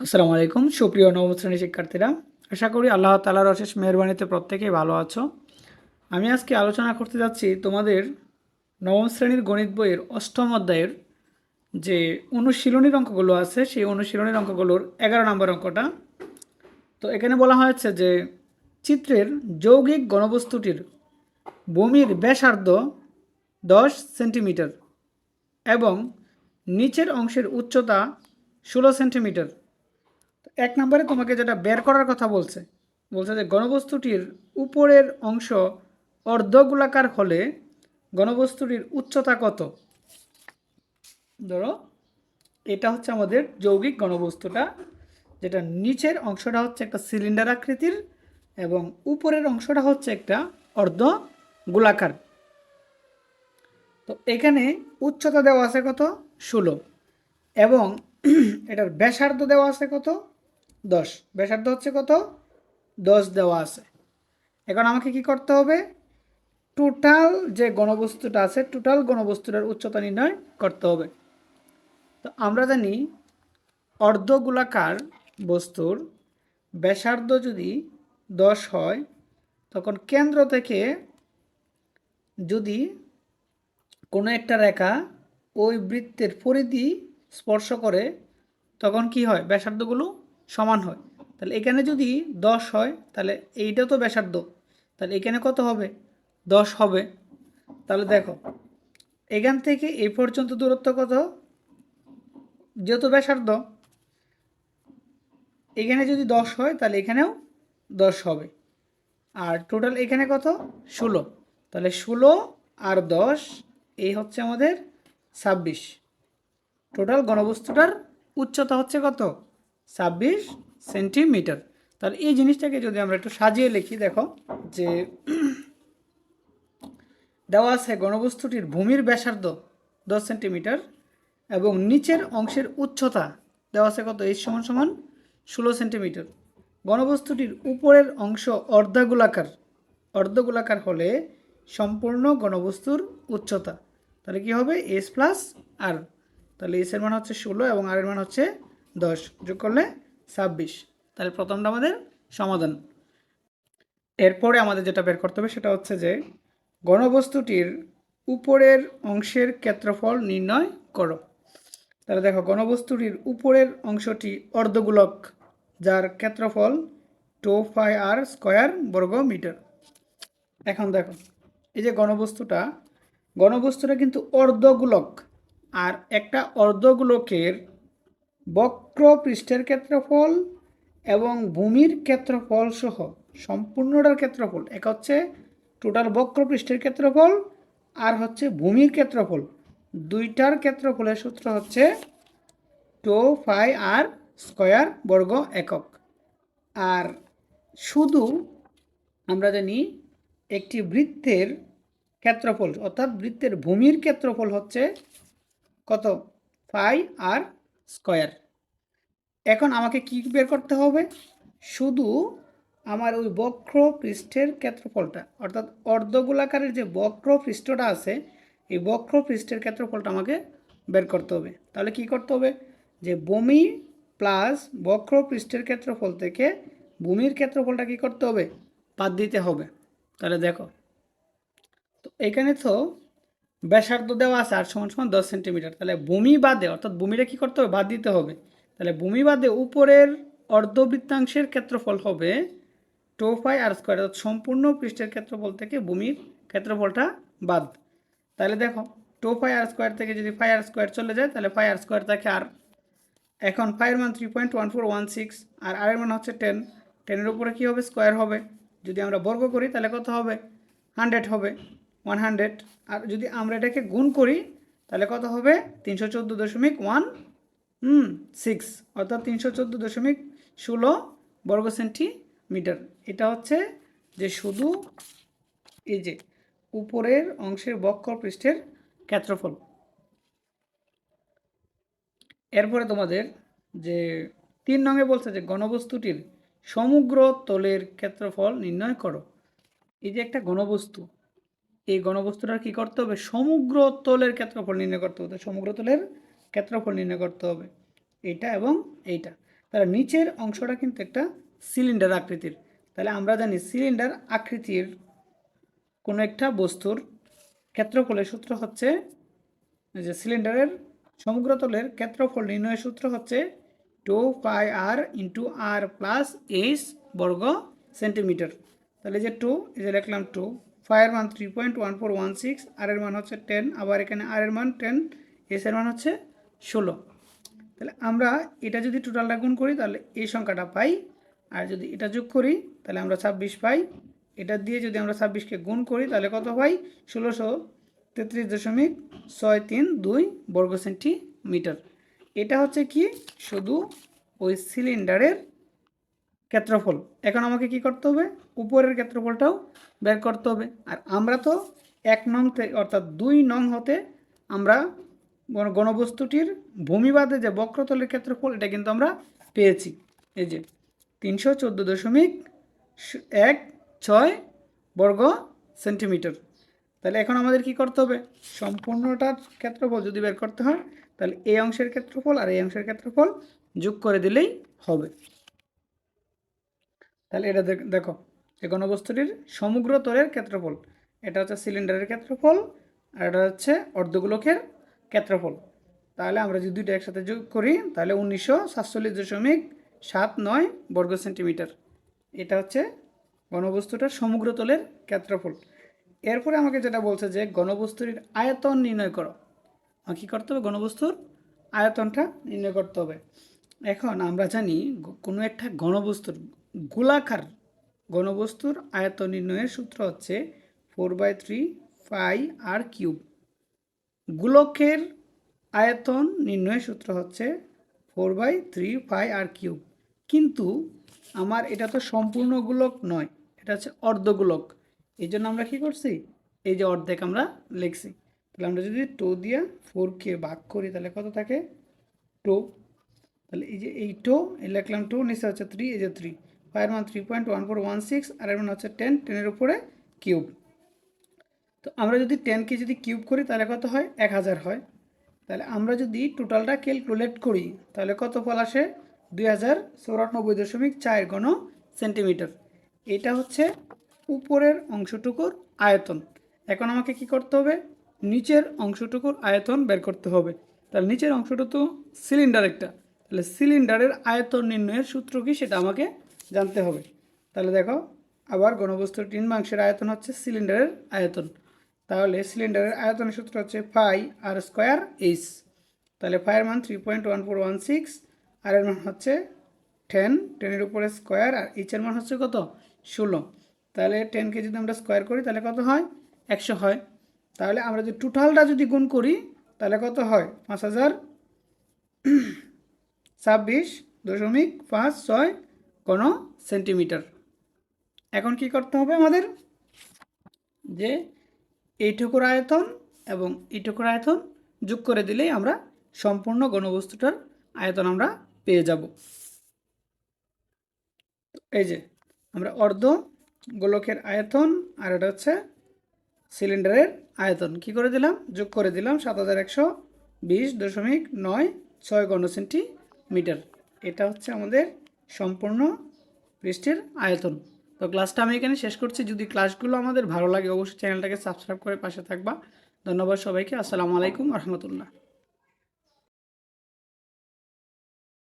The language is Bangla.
আসসালামু আলাইকুম, সুপ্রিয় নবম শ্রেণি শিক্ষার্থীরা। আশা করি আল্লাহ তালার অশেষ মেহরবানিতে প্রত্যেকেই ভালো আছো। আমি আজকে আলোচনা করতে যাচ্ছি তোমাদের নবম শ্রেণির গণিত বইয়ের অষ্টম অধ্যায়ের যে অনুশীলনীর অঙ্কগুলো আছে, সেই অনুশীলনীর অঙ্কগুলোর এগারো নম্বর অঙ্কটা। তো এখানে বলা হয়েছে যে চিত্রের যৌগিক গণবস্তুটির বমির ব্যাসার্ধ দশ সেন্টিমিটার এবং নিচের অংশের উচ্চতা ষোলো সেন্টিমিটার। এক নম্বরে তোমাকে যেটা বের করার কথা বলছে বলছে যে গণবস্তুটির উপরের অংশ অর্ধগোলাকার হলে গণবস্তুটির উচ্চতা কত? ধরো, এটা হচ্ছে আমাদের যৌগিক গণবস্তুটা, যেটা নিচের অংশটা হচ্ছে একটা সিলিন্ডার আকৃতির এবং উপরের অংশটা হচ্ছে একটা অর্ধ গোলাকার তো এখানে উচ্চতা দেওয়া আছে কত? ষোলো। এবং এটার ব্যাসার্ধ দেওয়া আছে কত? দশ। ব্যাসার্ধ হচ্ছে কত? দশ দেওয়া আছে। এখন আমাকে কি করতে হবে? টোটাল যে গণবস্তুটা আছে টোটাল গণবস্তুটার উচ্চতা নির্ণয় করতে হবে। তো আমরা জানি অর্ধগোলাকার বস্তুর ব্যাসার্ধ যদি দশ হয়, তখন কেন্দ্র থেকে যদি কোনো একটা রেখা ওই বৃত্তের পরিধি স্পর্শ করে, তখন কি হয়? ব্যাসার্ধগুলো সমান হয়। তাহলে এখানে যদি দশ হয়, তাহলে এইটা তো ব্যাসার্ধ। তাহলে এখানে কত হবে? দশ হবে। তাহলে দেখো, এখান থেকে এই পর্যন্ত দূরত্ব কত? যেহেতু ব্যাসার্ধ, এখানে যদি দশ হয়, তাহলে এখানেও দশ হবে। আর টোটাল এখানে কত? ষোলো। তাহলে ষোলো আর দশ, এই হচ্ছে আমাদের ছাব্বিশ। টোটাল গণবস্তুটার উচ্চতা হচ্ছে কত? ছাব্বিশ সেন্টিমিটার। তাহলে এই জিনিসটাকে যদি আমরা একটু সাজিয়ে লিখি, দেখো যে দেওয়া আছে গণবস্তুটির ভূমির ব্যাসার্ধ দশ সেন্টিমিটার এবং নিচের অংশের উচ্চতা দেওয়া আছে কত? এই সমান সমান ষোলো সেন্টিমিটার। গণবস্তুটির উপরের অংশ অর্ধগোলাকার। অর্ধগোলাকার হলে সম্পূর্ণ গণবস্তুর উচ্চতা। তাহলে কি হবে? এস প্লাস আর তাহলে এসের মান হচ্ছে ষোলো এবং আর এর মান হচ্ছে দশ যোগ করলে ছাব্বিশ। তাহলে প্রথমটা আমাদের সমাধান। এরপরে আমাদের যেটা বের করতে হবে সেটা হচ্ছে যে গণবস্তুটির উপরের অংশের ক্ষেত্রফল নির্ণয় করো। তাহলে দেখো, গণবস্তুটির উপরের অংশটি অর্ধগোলক, যার ক্ষেত্রফল টু ফাই আর স্কোয়ার বর্গ মিটার। এখন দেখো, এই যে গণবস্তুটা গণবস্তুটা কিন্তু অর্ধগোলক, আর একটা অর্ধগোলকের বক্র পৃষ্ঠের ক্ষেত্রফল এবং ভূমির ক্ষেত্রফল সহ সম্পূর্ণটার ক্ষেত্রফল। এক হচ্ছে টোটাল বক্র পৃষ্ঠের ক্ষেত্রফল আর হচ্ছে ভূমির ক্ষেত্রফল। দুইটার ক্ষেত্রফলের সূত্র হচ্ছে টু ফাই আর স্কোয়ার বর্গ একক। আর শুধু আমরা জানি একটি বৃত্তের ক্ষেত্রফল, অর্থাৎ বৃত্তের ভূমির ক্ষেত্রফল হচ্ছে কত? Pi r square. এখন আমাকে কি বের করতে হবে? শুধু আমার ওই বক্র পৃষ্ঠের ক্ষেত্রফলটা, অর্থাৎ অর্ধগোলাকারের যে বক্র পৃষ্ঠটা আছে, এই বক্র পৃষ্ঠের ক্ষেত্রফলটা আমাকে বের করতে হবে। তাহলে কি করতে হবে? যে বমি প্লাস বক্র পৃষ্ঠের ক্ষেত্রফল থেকে ভূমির ক্ষেত্রফলটা কি করতে হবে? বাদ দিতে হবে। তাহলে দেখো, তো এখানে তো ব্যাসার্ধ দেওয়া আছে আর সমান সমান দশ সেন্টিমিটার। তাহলে ভূমি বাদে, অর্থাৎ ভূমিটা কী করতে হবে? বাদ দিতে হবে। তাহলে ভূমি বাদে উপরের অর্ধবৃত্তাংশের ক্ষেত্রফল হবে টু ফাই আর স্কোয়ার, অর্থাৎ সম্পূর্ণ পৃষ্ঠের ক্ষেত্রফল থেকে ভূমির ক্ষেত্রফলটা বাদ। তাহলে দেখো, টু ফাই আর স্কোয়ার থেকে যদি ফাই আর স্কোয়ার চলে যায়, তাহলে ফাই আর স্কোয়ার থাকে আর। এখন ফাইয়ের মান three point one four one six আর আর এর মান হচ্ছে টেন টেনের উপরে কী হবে? স্কোয়ার হবে। যদি আমরা বর্গ করি, তাহলে কত হবে? হান্ড্রেড হবে। ওয়ান হান্ড্রেড আর যদি আমরা এটাকে গুণ করি, তাহলে কত হবে? তিনশো চোদ্দ দশমিক ওয়ান সিক্স অর্থাৎ তিনশো চোদ্দ দশমিক ষোলো বর্গ সেন্টিমিটার। এটা হচ্ছে যে শুধু এই যে উপরের অংশের বক্র পৃষ্ঠের ক্ষেত্রফল। এরপরে তোমাদের যে তিন নঙে বলছে যে গণবস্তুটির সমগ্র তলের ক্ষেত্রফল নির্ণয় করো। এই যে একটা গণবস্তু এই গণবস্তুটার কি করতে হবে? সমগ্র তলের ক্ষেত্রফল নির্ণয় করতে হবে। সমগ্র তলের ক্ষেত্রফল নির্ণয় করতে হবে। এইটা এবং এইটা। তাহলে নিচের অংশটা কিন্তু একটা সিলিন্ডার আকৃতির। তাহলে আমরা জানি সিলিন্ডার আকৃতির কোনো একটা বস্তুর ক্ষেত্রফলের সূত্র হচ্ছে যে সিলিন্ডারের সমগ্র তলের ক্ষেত্রফল নির্ণয়ের সূত্র হচ্ছে two pi r into r plus h বর্গ সেন্টিমিটার তাহলে যে টু এই যে লিখলাম টু ফাইয়ের মান three point one four one six r এর মান হচ্ছে টেন আবার এখানে আর এর মান টেন এস এর মান হচ্ছে ষোলো। তাহলে আমরা এটা যদি টোটালটা গুণ করি, তাহলে এই সংখ্যাটা পাই। আর যদি এটা যোগ করি, তাহলে আমরা ছাব্বিশ পাই। এটা দিয়ে যদি আমরা ছাব্বিশকে গুণ করি, তাহলে কত পাই? ষোলোশো তেত্রিশ দশমিক ছয় তিন দুই বর্গ সেন্টিমিটার। এটা হচ্ছে কি? শুধু ওই সিলিন্ডারের ক্ষেত্রফল। এখন আমাকে কি করতে হবে? উপরের ক্ষেত্রফলটাও বের করতে হবে। আর আমরা তো এক নং থেকে অর্থাৎ দুই নং হতে আমরা গণবস্তুটির ভূমিবাদে যে বক্রতলের ক্ষেত্রফল, এটা কিন্তু আমরা পেয়েছি। এই যে তিনশো চোদ্দ দশমিক এক ছয় বর্গ সেন্টিমিটার। তাহলে এখন আমাদের কি করতে হবে? সম্পূর্ণটার ক্ষেত্রফল যদি বের করতে হয়, তাহলে এই অংশের ক্ষেত্রফল আর এই অংশের ক্ষেত্রফল যোগ করে দিলেই হবে। তাহলে এটা দেখ- এই ঘনবস্তুটির সমগ্র তলের ক্ষেত্রফল। এটা হচ্ছে সিলিন্ডারের ক্ষেত্রফল আর এটা হচ্ছে অর্ধগোলকের ক্ষেত্রফল। তাহলে আমরা যদি দুইটা একসাথে যোগ করি, তাহলে উনিশশো সাতচল্লিশ দশমিক সাত নয় বর্গ সেন্টিমিটার। এটা হচ্ছে ঘনবস্তুটার সমগ্র তলের ক্ষেত্রফল। এরপরে আমাকে যেটা বলছে যে ঘনবস্তুর আয়তন নির্ণয় করো। আমাকে কী করতে হবে? ঘনবস্তুর আয়তনটা নির্ণয় করতে হবে। এখন আমরা জানি কোনো একটা ঘনবস্তুর গোলাকার ঘনবস্তুর আয়তন নির্ণয়ের সূত্র হচ্ছে four by three pi r cube. গোলকের আয়তন নির্ণয়ের সূত্র হচ্ছে four by three pi r cube. কিন্তু আমার এটা তো সম্পূর্ণ গোলক নয়, এটা হচ্ছে অর্ধগোলক। এই জন্য আমরা কী করছি? এই যে অর্ধেক আমরা লিখছি। তাহলে আমরা যদি টো দিয়ে ফোরকে ভাগ করি, তাহলে কত থাকে? টো। তাহলে এই যে এই টু লিখলাম টু, নিচে হচ্ছে থ্রি, এই যে থ্রি। ফাইভ মান three point one four one six r এর মান হচ্ছে টেন টেনের উপরে কিউব তো আমরা যদি টেনকে যদি কিউব করি, তাহলে কত হয়? এক হাজার হয়। তাহলে আমরা যদি টোটালটা ক্যালকুলেট করি, তাহলে কত ফল আসে? দুই হাজার চৌরানব্বই দশমিক চার ঘন সেন্টিমিটার এটা হচ্ছে উপরের অংশটুকুর আয়তন। এখন আমাকে কি করতে হবে? নিচের অংশটুকুর আয়তন বের করতে হবে। তাহলে নিচের অংশটা তো সিলিন্ডার একটা। তাহলে সিলিন্ডারের আয়তন নির্ণয়ের সূত্র কি? সেটা আমাকে জানতে হবে। তাহলে দেখো, আবার ঘনবস্তুর তিন মাংসের আয়তন হচ্ছে সিলিন্ডারের আয়তন। তাহলে সিলিন্ডারের আয়তনের সূত্র হচ্ছে ফাই আর স্কোয়ার এইচ। তাহলে ফাইয়ের মান three point one four one six r এর মান হচ্ছে টেন টেনের উপরে স্কোয়ার, আর এইচের মান হচ্ছে কত? ষোলো। তাহলে টেনকে যদি আমরা স্কোয়ার করি, তাহলে কত হয়? একশো হয়। তাহলে আমরা যদি টোটালটা যদি গুণ করি, তাহলে কত হয়? পাঁচ হাজার ছাব্বিশ দশমিক পাঁচ ছয় কোন সেন্টিমিটার। এখন কি করতে হবে আমাদের? যে এইটুকুর আয়তন এবং এইটুকুর আয়তন যোগ করে দিলেই আমরা সম্পূর্ণ ঘনবস্তুটার আয়তন আমরা পেয়ে যাব। এই যে আমরা অর্ধ গোলকের আয়তন আর এটা হচ্ছে সিলিন্ডারের আয়তন। কি করে দিলাম? যোগ করে দিলাম সাত হাজার একশো বিশ দশমিক নয় ছয় ঘন সেন্টিমিটার এটা হচ্ছে আমাদের সম্পূর্ণ পৃষ্ঠের আয়তন। তো ক্লাসটা আমি এখানে শেষ করছি। যদি ক্লাসগুলো আমাদের ভালো লাগে, অবশ্যই চ্যানেলটাকে সাবস্ক্রাইব করে পাশে থাকবা। ধন্যবাদ সবাইকে। আসসালামু আলাইকুম রহমতুল্লাহ।